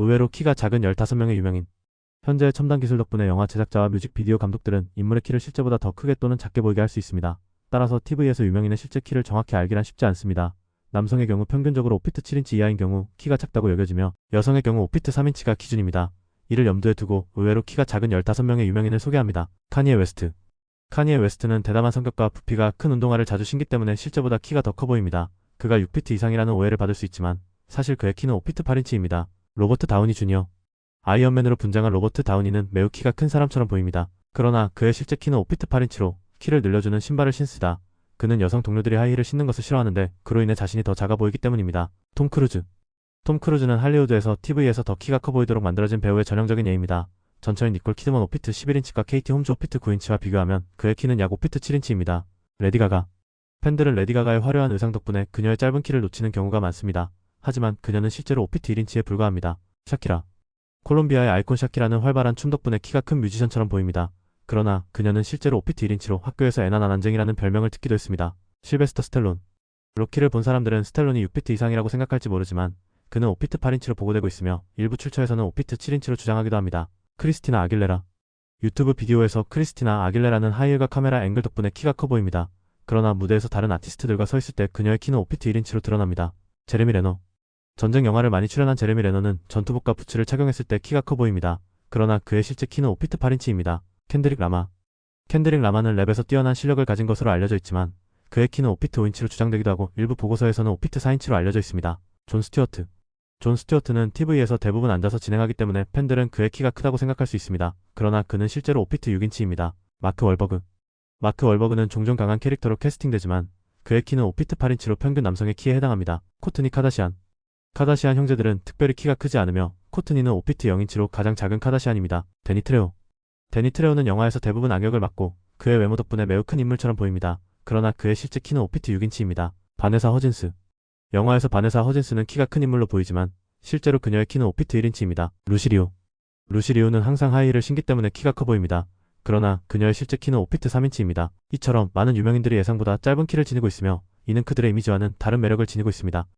의외로 키가 작은 15명의 유명인. 현재의 첨단 기술 덕분에 영화 제작자와 뮤직비디오 감독들은 인물의 키를 실제보다 더 크게 또는 작게 보이게 할 수 있습니다. 따라서 TV에서 유명인의 실제 키를 정확히 알기란 쉽지 않습니다. 남성의 경우 평균적으로 5피트 7인치 이하인 경우 키가 작다고 여겨지며 여성의 경우 5피트 3인치가 기준입니다. 이를 염두에 두고 의외로 키가 작은 15명의 유명인을 소개합니다. 카니에 웨스트 카니에 웨스트는 대담한 성격과 부피가 큰 운동화를 자주 신기 때문에 실제보다 키가 더 커 보입니다. 그가 6피트 이상이라는 오해를 받을 수 있지만 사실 그의 키는 5피트 8인치입니다. 로버트 다우니 주니어 아이언맨으로 분장한 로버트 다우니는 매우 키가 큰 사람처럼 보입니다. 그러나 그의 실제 키는 5피트 8인치로 키를 늘려주는 신발을 신쓰다. 그는 여성 동료들이 하이힐을 신는 것을 싫어하는데 그로 인해 자신이 더 작아 보이기 때문입니다. 톰 크루즈 톰 크루즈는 할리우드에서 TV에서 더 키가 커 보이도록 만들어진 배우의 전형적인 예입니다. 전처인 니콜 키드먼 5피트 11인치과 케이티 홈즈 5피트 9인치와 비교하면 그의 키는 약 5피트 7인치입니다. 레디 가가 팬들은 레디 가가의 화려한 의상 덕분에 그녀의 짧은 키를 놓치는 경우가 많습니다. 하지만 그녀는 실제로 5피트 1인치에 불과합니다. 샤키라 콜롬비아의 아이콘 샤키라는 활발한 춤 덕분에 키가 큰 뮤지션처럼 보입니다. 그러나 그녀는 실제로 5피트 1인치로 학교에서 애나나 난쟁이라는 별명을 듣기도 했습니다. 실베스터 스텔론 로키를 본 사람들은 스텔론이 6피트 이상이라고 생각할지 모르지만 그는 5피트 8인치로 보고되고 있으며 일부 출처에서는 5피트 7인치로 주장하기도 합니다. 크리스티나 아길레라 유튜브 비디오에서 크리스티나 아길레라는 하이힐과 카메라 앵글 덕분에 키가 커 보입니다. 그러나 무대에서 다른 아티스트들과 서 있을 때 그녀의 키는 5피트 1인치로 드러납니다. 제레미 레너 전쟁 영화를 많이 출연한 제레미 레너는 전투복과 부츠를 착용했을 때 키가 커 보입니다. 그러나 그의 실제 키는 5피트 8인치입니다. 캔드릭 라마 캔드릭 라마는 랩에서 뛰어난 실력을 가진 것으로 알려져 있지만 그의 키는 5피트 5인치로 주장되기도 하고 일부 보고서에서는 5피트 4인치로 알려져 있습니다. 존 스튜어트 존 스튜어트는 TV에서 대부분 앉아서 진행하기 때문에 팬들은 그의 키가 크다고 생각할 수 있습니다. 그러나 그는 실제로 5피트 6인치입니다. 마크 월버그 마크 월버그는 종종 강한 캐릭터로 캐스팅되지만 그의 키는 5피트 8인치로 평균 남성의 키에 해당합니다. 코트니 카다시안 카다시안 형제들은 특별히 키가 크지 않으며 코트니는 5피트 0인치로 가장 작은 카다시안입니다. 데니 트레오 데니 트레오는 영화에서 대부분 악역을 맡고 그의 외모 덕분에 매우 큰 인물처럼 보입니다. 그러나 그의 실제 키는 5피트 6인치입니다. 바네사 허진스 영화에서 바네사 허진스는 키가 큰 인물로 보이지만 실제로 그녀의 키는 5피트 1인치입니다. 루시리오 루시리오는 항상 하이힐을 신기 때문에 키가 커 보입니다. 그러나 그녀의 실제 키는 5피트 3인치입니다. 이처럼 많은 유명인들이 예상보다 짧은 키를 지니고 있으며 이는 그들의 이미지와는 다른 매력을 지니고 있습니다.